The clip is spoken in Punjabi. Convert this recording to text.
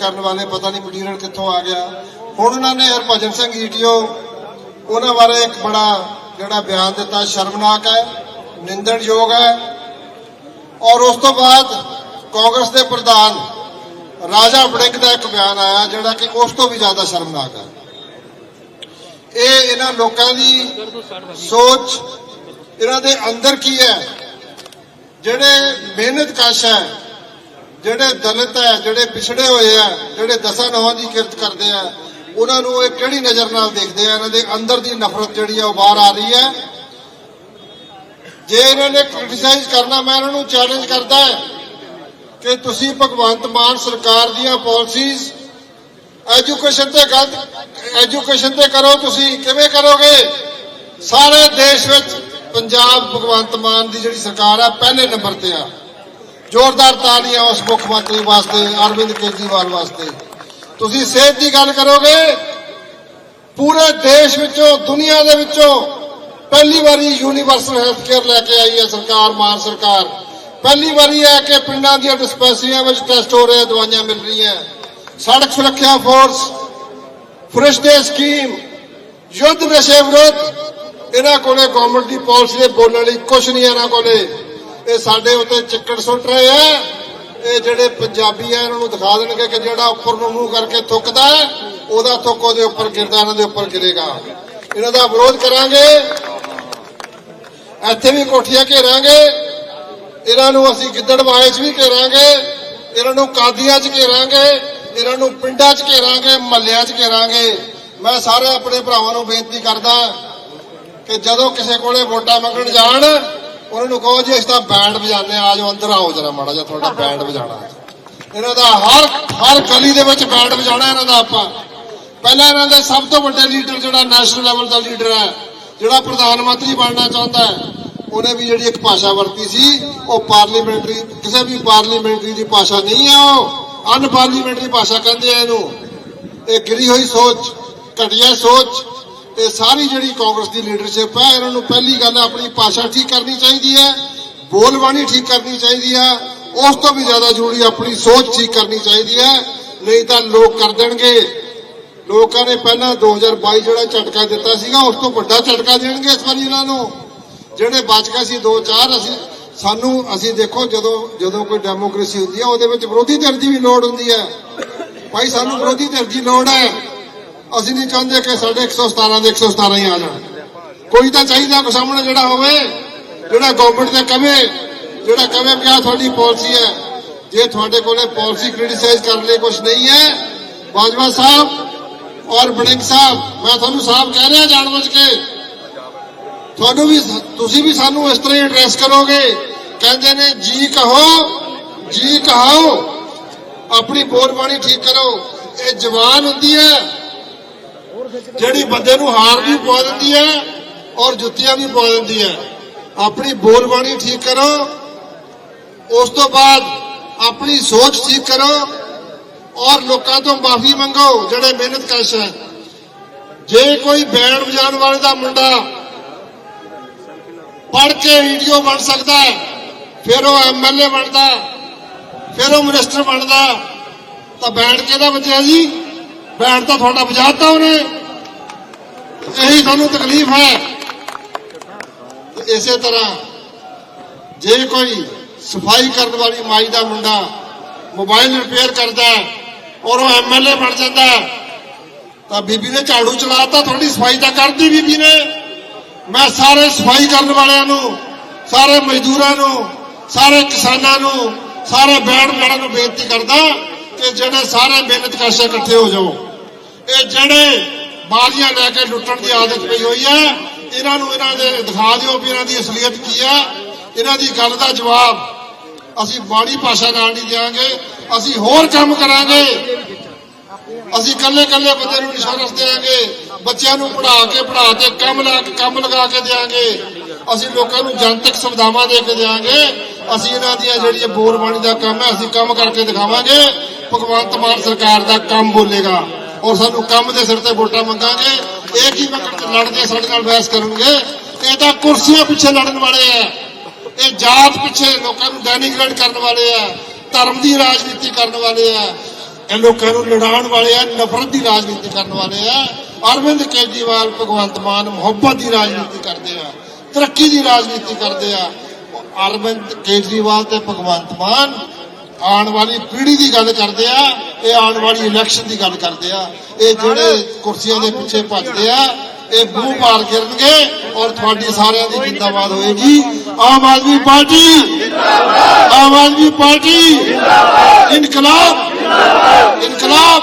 ਕਰਨ ਵਾਲੇ ਪਤਾ ਨਹੀਂ ਮਟੀਰੀਅਲ ਕਿੱਥੋਂ ਆ ਗਿਆ। ਹੁਣ ਉਹਨਾਂ ਨੇ ਹਰਭਜਨ ਸਿੰਘ ਈਟੀਓ, ਉਹਨਾਂ ਬਾਰੇ ਇੱਕ ਬੜਾ ਜਿਹੜਾ ਬਿਆਨ ਦਿੱਤਾ, ਸ਼ਰਮਨਾਕ ਹੈ, ਨਿੰਦਣਯੋਗ ਹੈ। ਔਰ ਉਸ ਤੋਂ ਬਾਅਦ ਕਾਂਗਰਸ ਦੇ ਪ੍ਰਧਾਨ ਰਾਜਾ ਵੜਿੰਗ ਦਾ ਇੱਕ ਬਿਆਨ ਆਇਆ, ਜਿਹੜਾ ਕਿ ਉਸ ਤੋਂ ਵੀ ਜ਼ਿਆਦਾ ਸ਼ਰਮਨਾਕ ਹੈ। ਇਹ ਇਹਨਾਂ ਲੋਕਾਂ ਦੀ ਸੋਚ, ਇਹਨਾਂ ਦੇ ਅੰਦਰ ਕੀ ਹੈ, ਜਿਹੜੇ ਮਿਹਨਤ ਕਸ਼ ਹੈ ਜਿਹੜੇ ਦਲਿਤ ਹੈ, ਜਿਹੜੇ ਪਿਛੜੇ ਹੋਏ ਆ ਜਿਹੜੇ ਦਸਾਂ ਨੌਂ ਦੀ ਕਿਰਤ ਕਰਦੇ ਆ ਉਹਨਾਂ ਨੂੰ ਇਹ ਕਿਹੜੀ ਨਜ਼ਰ ਨਾਲ ਦੇਖਦੇ ਆ? ਇਹਨਾਂ ਦੇ ਅੰਦਰ ਦੀ ਨਫ਼ਰਤ ਜਿਹੜੀ ਆ ਉਹ ਬਾਹਰ ਆ ਰਹੀ ਹੈ। ਜੇ ਇਹਨਾਂ ਨੇ ਕ੍ਰਿਟਿਸਾਈਜ਼ ਕਰਨਾ, ਮੈਂ ਇਹਨਾਂ ਨੂੰ ਚੈਲੰਜ ਕਰਦਾ ਹੈ ਕਿ ਤੁਸੀਂ ਭਗਵੰਤ ਮਾਨ ਸਰਕਾਰ ਦੀਆਂ ਪਾਲਿਸੀਜ਼ ਐਜੂਕੇਸ਼ਨ ਤੇ ਗਲਤ ਐਜੂਕੇਸ਼ਨ ਤੇ ਕਰੋ ਤੁਸੀਂ, ਕਿਵੇਂ ਕਰੋਗੇ? ਸਾਰੇ ਦੇਸ਼ ਵਿੱਚ ਪੰਜਾਬ ਭਗਵੰਤ ਮਾਨ ਦੀ ਜਿਹੜੀ ਸਰਕਾਰ ਆ ਪਹਿਲੇ ਨੰਬਰ ਤੇ ਆ। ਜ਼ੋਰਦਾਰ ਤਾਲੀਆਂ ਉਸ ਮੁੱਖ ਮੰਤਰੀ ਵਾਸਤੇ, ਅਰਵਿੰਦ ਕੇਜਰੀਵਾਲ ਵਾਸਤੇ। ਤੁਸੀਂ ਸਿਹਤ ਦੀ ਗੱਲ ਕਰੋਗੇ, ਪੂਰੇ ਦੇਸ਼ ਵਿੱਚੋਂ, ਦੁਨੀਆ ਦੇ ਵਿੱਚੋਂ ਪਹਿਲੀ ਵਾਰੀ ਯੂਨੀਵਰਸਲ ਹੈਲਥ ਕੇਅਰ ਲੈ ਕੇ ਆਈ ਹੈ ਸਰਕਾਰ, ਮਾਨ ਸਰਕਾਰ। ਪਹਿਲੀ ਵਾਰੀ ਹੈ ਕਿ ਪਿੰਡਾਂ ਦੀਆਂ ਡਿਸਪੈਂਸਰੀਆਂ ਵਿੱਚ ਟੈਸਟ ਹੋ ਰਹੇ ਦਵਾਈਆਂ ਮਿਲ ਰਹੀਆਂ। ਸੜਕ ਸੁਰੱਖਿਆ ਫੋਰਸ ਫਰੈਸ਼ ਡੇ ਸਕੀਮ ਯੁੱਧ ਨਸ਼ੇ ਵਿਰੁੱਧ, ਇਹਨਾਂ ਕੋਲੇ ਗਵਰਨਮੈਂਟ ਦੀ ਪਾਲਿਸੀ ਦੇ ਬੋਲਣ ਲਈ ਕੁਝ ਨਹੀਂ ਇਹਨਾਂ ਕੋਲੇ। ਇਹ ਸਾਡੇ ਉੱਤੇ ਚਿੱਕੜ ਸੁੱਟ ਰਹੇ ਆ। ਇਹ ਜਿਹੜੇ ਪੰਜਾਬੀ ਆ ਇਹਨਾਂ ਨੂੰ ਦਿਖਾ ਦੇਣਗੇ ਕਿ ਜਿਹੜਾ ਉੱਪਰ ਨੂੰ ਮੂੰਹ ਕਰਕੇ ਥੁੱਕਦਾ ਹੈ, ਉਹਦਾ ਥੁੱਕ ਉਹਦੇ ਉੱਪਰ ਗਿਰਦਾ ਇਹਨਾਂ ਦੇ ਉੱਪਰ ਗਿਰੇਗਾ। ਇਹਨਾਂ ਦਾ ਵਿਰੋਧ ਕਰਾਂਗੇ। ਇੱਥੇ ਵੀ ਕੋਠੀਆਂ ਘੇਰਾਂਗੇ। ਇਹਨਾਂ ਨੂੰ ਅਸੀਂ ਗਿੱਦੜਵਾਏ 'ਚ ਵੀ ਘੇਰਾਂਗੇ। ਇਹਨਾਂ ਨੂੰ ਕਾਦੀਆਂ 'ਚ ਘੇਰਾਂਗੇ। ਇਹਨਾਂ ਨੂੰ ਪਿੰਡਾਂ 'ਚ ਘੇਰਾਂਗੇ ਮਹੱਲਿਆਂ 'ਚ ਘੇਰਾਂਗੇ। ਮੈਂ ਸਾਰੇ ਆਪਣੇ ਭਰਾਵਾਂ ਨੂੰ ਬੇਨਤੀ ਕਰਦਾ ਕਿ ਜਦੋਂ ਕਿਸੇ ਕੋਲੇ ਵੋਟਾਂ ਮੰਗਣ ਜਾਣ ਉਹਨਾਂ ਨੂੰ ਕਹੋ ਜੀ, ਅਸੀਂ ਤਾਂ ਬੈਂਡ ਵਜਾਉਂਦੇ ਆ ਆਜੋ ਅੰਦਰ ਆਓ ਜਰਾ ਮਾੜਾ ਜਿਹਾ, ਤੁਹਾਡਾ ਬੈਂਡ ਵਜਾਣਾ ਇਹਨਾਂ ਦਾ ਹਰ ਹਰ ਗਲੀ ਦੇ ਵਿੱਚ ਬੈਂਡ ਵਜਾਣਾ ਇਹਨਾਂ ਦਾ ਆਪਾਂ। ਪਹਿਲਾਂ ਇਹਨਾਂ ਦੇ ਸਭ ਤੋਂ ਵੱਡੇ ਲੀਡਰ ਜਿਹੜਾ ਨੈਸ਼ਨਲ ਲੈਵਲ ਦਾ ਲੀਡਰ ਹੈ, ਜਿਹੜਾ ਪ੍ਰਧਾਨ ਮੰਤਰੀ ਬਣਨਾ ਚਾਹੁੰਦਾ ਹੈ, ਉਹਨੇ ਵੀ ਜਿਹੜੀ ਇੱਕ ਭਾਸ਼ਾ ਵਰਤੀ ਸੀ, ਉਹ ਪਾਰਲੀਮੈਂਟਰੀ ਕਿਸੇ ਵੀ ਪਾਰਲੀਮੈਂਟਰੀ ਦੀ ਭਾਸ਼ਾ ਨਹੀਂ ਹੈ ਉਹ। ਅਨਪਾਰਲੀਮੈਂਟਰੀ ਭਾਸ਼ਾ ਕਹਿੰਦੇ ਆ ਇਹਨੂੰ। ਇਹ ਗਿਰੀ ਹੋਈ ਸੋਚ, ਘਟੀਆ ਸੋਚ ਤੇ ਸਾਰੀ ਜਿਹੜੀ ਕਾਂਗਰਸ ਦੀ ਲੀਡਰਸ਼ਿਪ ਹੈ, ਇਹਨਾਂ ਨੂੰ ਪਹਿਲੀ ਗੱਲ ਆਪਣੀ ਭਾਸ਼ਾ ਠੀਕ ਕਰਨੀ ਚਾਹੀਦੀ ਹੈ, ਬੋਲਬਾਣੀ ਠੀਕ ਕਰਨੀ ਚਾਹੀਦੀ ਹੈ, ਉਸ ਤੋਂ ਵੀ ਜ਼ਿਆਦਾ ਜ਼ਰੂਰੀ ਆਪਣੀ ਸੋਚ ਠੀਕ ਕਰਨੀ ਚਾਹੀਦੀ ਹੈ, ਨਹੀਂ ਤਾਂ ਲੋਕ ਕਰ ਦੇਣਗੇ। ਲੋਕਾਂ ਨੇ ਪਹਿਲਾਂ 2022 ਜਿਹੜਾ ਝਟਕਾ ਦਿੱਤਾ ਸੀਗਾ, ਉਸ ਤੋਂ ਵੱਡਾ ਝਟਕਾ ਦੇਣਗੇ ਇਸ ਵਾਰੀ ਇਹਨਾਂ ਨੂੰ। ਜਿਹੜੇ ਬਚ ਗਏ ਸੀ ਦੋ ਚਾਰ, ਅਸੀਂ, ਸਾਨੂੰ, ਅਸੀਂ ਦੇਖੋ ਜਦੋਂ ਜਦੋਂ ਕੋਈ ਡੈਮੋਕ੍ਰੇਸੀ ਹੁੰਦੀ ਹੈ, ਉਹਦੇ ਵਿੱਚ ਵਿਰੋਧੀ ਧਿਰ ਦੀ ਵੀ ਲੋੜ ਹੁੰਦੀ ਹੈ। ਭਾਈ, ਸਾਨੂੰ ਵਿਰੋਧੀ ਧਿਰ ਦੀ ਲੋੜ ਹੈ। ਅਸੀਂ ਨਹੀਂ ਚਾਹੁੰਦੇ ਕਿ ਸਾਡੇ 117 ਦੇ 117 ਹੀ ਆ ਜਾਣ। ਕੋਈ ਤਾਂ ਚਾਹੀਦਾ ਕੋ ਸਾਹਮਣੇ ਜਿਹੜਾ ਹੋਵੇ, ਜਿਹੜਾ ਗਵਰਨਮੈਂਟ ਦੇ ਕਵੇ, ਜਿਹੜਾ ਕਵੇ ਕਿ ਆਹ ਤੁਹਾਡੀ ਪਾਲਿਸੀ ਹੈ। ਜੇ ਤੁਹਾਡੇ ਕੋਲੇ ਪਾਲਿਸੀ ਕ੍ਰਿਟਿਸਾਈਜ਼ ਕਰਨ ਲਈ ਕੁਝ ਨਹੀਂ ਹੈ, ਬਾਜਵਾ ਸਾਹਿਬ ਔਰ ਬੜਿੰਗ ਸਾਹਿਬ, ਮੈਂ ਤੁਹਾਨੂੰ ਸਾਫ਼ ਕਹਿ ਰਿਹਾ ਜਾਣਬੁੱਝ ਕੇ। ਤੁਹਾਨੂੰ ਵੀ ਤੁਸੀਂ ਵੀ ਸਾਨੂੰ ਇਸ ਤਰ੍ਹਾਂ ਹੀ ਐਡਰੈਸ ਕਰੋਗੇ। ਕਹਿੰਦੇ ਨੇ, ਜੀ ਕਹੋ, ਜੀ ਕਹਾਓ, ਆਪਣੀ ਬੋਲਬਾਣੀ ਠੀਕ ਕਰੋ। ਇਹ ਜਵਾਨ ਹੁੰਦੀ ਹੈ ਜਿਹੜੀ ਬੰਦੇ ਨੂੰ ਹਾਰ ਵੀ ਪਵਾ ਦਿੰਦੀ ਹੈ ਔਰ ਜੁੱਤੀਆਂ ਵੀ ਪਵਾ ਦਿੰਦੀ ਹੈ। ਆਪਣੀ ਬੋਲਬਾਣੀ ਠੀਕ ਕਰੋ। ਉਸ ਤੋਂ ਬਾਅਦ ਆਪਣੀ ਸੋਚ ਠੀਕ ਕਰੋ ਔਰ ਲੋਕਾਂ ਤੋਂ ਮਾਫੀ ਮੰਗੋ, ਜਿਹੜੇ ਮਿਹਨਤ ਕਸ਼ ਹੈ। ਜੇ ਕੋਈ ਬੈਂਡ ਵਜਾਉਣ ਵਾਲੇ ਦਾ ਮੁੰਡਾ ਪੜ ਕੇ ਵੀਡੀਓ ਬਣ ਸਕਦਾ ਹੈ, ਫਿਰ ਉਹ ਐਮਐਲਏ ਬਣਦਾ, ਫਿਰ ਉਹ ਮਿਨਿਸਟਰ ਬਣਦਾ, ਤਾਂ ਬੈਂਡ ਕਿਹਦਾ ਵਜਿਆ ਜੀ? ਬੈਂਡ ਤਾਂ ਤੁਹਾਡਾ ਵਜਾਤਾ ਉਹਨੇ। ਇਹੀ ਸਾਨੂੰ ਤਕਲੀਫ ਹੈ। ਇਸੇ ਤਰ੍ਹਾਂ ਜੇ ਕੋਈ ਸਫ਼ਾਈ ਕਰਨ ਵਾਲੀ ਮਾਈ ਦਾ ਮੁੰਡਾ ਮੋਬਾਈਲ ਰਿਪੇਅਰ ਕਰਦਾ ਔਰ ਉਹ ਐਮਐਲਏ ਬਣ ਜਾਂਦਾ ਤਾਂ ਬੀਬੀ ਨੇ ਝਾੜੂ ਚਲਾਤਾ, ਤੁਹਾਡੀ ਸਫ਼ਾਈ ਤਾਂ ਕਰਦੀ ਬੀਬੀ ਨੇ। ਮੈਂ ਸਾਰੇ ਸਫ਼ਾਈ ਕਰਨ ਵਾਲਿਆਂ ਨੂੰ, ਸਾਰੇ ਮਜ਼ਦੂਰਾਂ ਨੂੰ, ਸਾਰੇ ਕਿਸਾਨਾਂ ਨੂੰ, ਸਾਰੇ ਬੈਂਡ ਵਾਲਿਆਂ ਨੂੰ ਬੇਨਤੀ ਕਰਦਾ ਕਿ ਜਿਹੜੇ ਸਾਰੇ ਮਿਹਨਤ ਕਾਸ਼ਾ ਇਕੱਠੇ ਹੋ ਜਾਓ। ਇਹ ਜਿਹੜੇ ਬਾਜ਼ੀਆਂ ਲੈ ਕੇ ਲੁੱਟਣ ਦੀ ਆਦਤ ਪਈ ਹੋਈ ਹੈ। ਇਹਨਾਂ ਨੂੰ ਇਹਨਾਂ ਦੇ, ਦਿਖਾ ਦਿਓ ਵੀ ਇਹਨਾਂ ਦੀ ਅਸਲੀਅਤ ਕੀ ਹੈ। ਇਹਨਾਂ ਦੀ ਗੱਲ ਦਾ ਜਵਾਬ ਅਸੀਂ ਬਾਣੀ ਭਾਸ਼ਾ ਨਾਲ ਨਹੀਂ ਦਿਆਂਗੇ। ਅਸੀਂ ਹੋਰ ਕੰਮ ਕਰਾਂਗੇ। ਅਸੀਂ ਕੱਲੇ ਕੱਲੇ ਬੰਦੇ ਨੂੰ ਇਨਸ਼ੋਰੈਂਸ ਦੇਾਂਗੇ ਬੱਚਿਆਂ ਨੂੰ ਪੜ੍ਹਾ ਕੇ ਪੜ੍ਹਾ ਕੇ, ਕੰਮ ਲਾ ਕੇ, ਕੰਮ ਲਗਾ ਕੇ ਦੇਾਂਗੇ ਅਸੀਂ ਲੋਕਾਂ ਨੂੰ ਜਨਤਕ ਸੁਵਿਧਾਵਾਂ ਦੇ ਕੇ ਦੇਾਂਗੇ ਅਸੀਂ ਇਹਨਾਂ ਦੀਆਂ ਜਿਹੜੀਆਂ ਬੋਰਬਾਣੀ ਦਾ ਕੰਮ ਹੈ, ਅਸੀਂ ਕੰਮ ਕਰਕੇ ਦਿਖਾਵਾਂਗੇ। ਭਗਵੰਤ ਮਾਨ ਸਰਕਾਰ ਦਾ ਕੰਮ ਬੋਲੇਗਾ। ਔਰ ਸਾਨੂੰ ਕੰਮ ਦੇ ਸਿਰ ਤੇ ਵੋਟਾਂ ਮੰਗਾਂਗੇ। ਇਹ ਕੀ ਮੱਕੜ ਲੜਦੇ ਸਾਡੇ ਨਾਲ ਬਹਿਸ ਕਰਨਗੇ? ਇਹ ਤਾਂ ਕੁਰਸੀਆਂ ਪਿੱਛੇ ਲੜਨ ਵਾਲੇ ਆ। ਇਹ ਜਾਤ ਪਿੱਛੇ ਲੋਕਾਂ ਨੂੰ ਡੈਨਿਗਰੇਟ ਕਰਨ ਵਾਲੇ ਆ। ਧਰਮ ਦੀ ਰਾਜਨੀਤੀ ਕਰਨ ਵਾਲੇ ਆ। ਇਹ ਲੋਕਾਂ ਨੂੰ ਲੜਾਉਣ ਵਾਲੇ ਆ, ਨਫ਼ਰਤ ਦੀ ਰਾਜਨੀਤੀ ਕਰਨ ਵਾਲੇ ਆ। ਅਰਵਿੰਦ ਕੇਜਰੀਵਾਲ, ਭਗਵੰਤ ਮਾਨ ਮੁਹੱਬਤ ਦੀ ਰਾਜਨੀਤੀ ਕਰਦੇ ਆ, ਤਰੱਕੀ ਦੀ ਰਾਜਨੀਤੀ ਕਰਦੇ ਆ। ਅਰਵਿੰਦ ਕੇਜਰੀਵਾਲ ਤੇ ਭਗਵੰਤ ਮਾਨ ਆਉਣ ਵਾਲੀ ਪੀੜ੍ਹੀ ਦੀ ਗੱਲ ਕਰਦੇ ਆ। ਇਹ ਆਉਣ ਵਾਲੀ ਇਲੈਕਸ਼ਨ ਦੀ ਗੱਲ ਕਰਦੇ ਆ। ਇਹ ਜਿਹੜੇ ਕੁਰਸੀਆਂ ਦੇ ਪਿੱਛੇ ਭੱਜਦੇ ਆ ਇਹ ਮੂੰਹ ਮਾਰ ਗਿਰਨਗੇ ਔਰ ਤੁਹਾਡੀ ਸਾਰਿਆਂ ਦੀ ਜਿੰਦਾਬਾਦ ਹੋਏਗੀ। ਆਮ ਆਦਮੀ ਪਾਰਟੀ ਆਮ ਆਦਮੀ ਪਾਰਟੀ ਇਨਕਲਾਬ ਇਨਕਲਾਬ।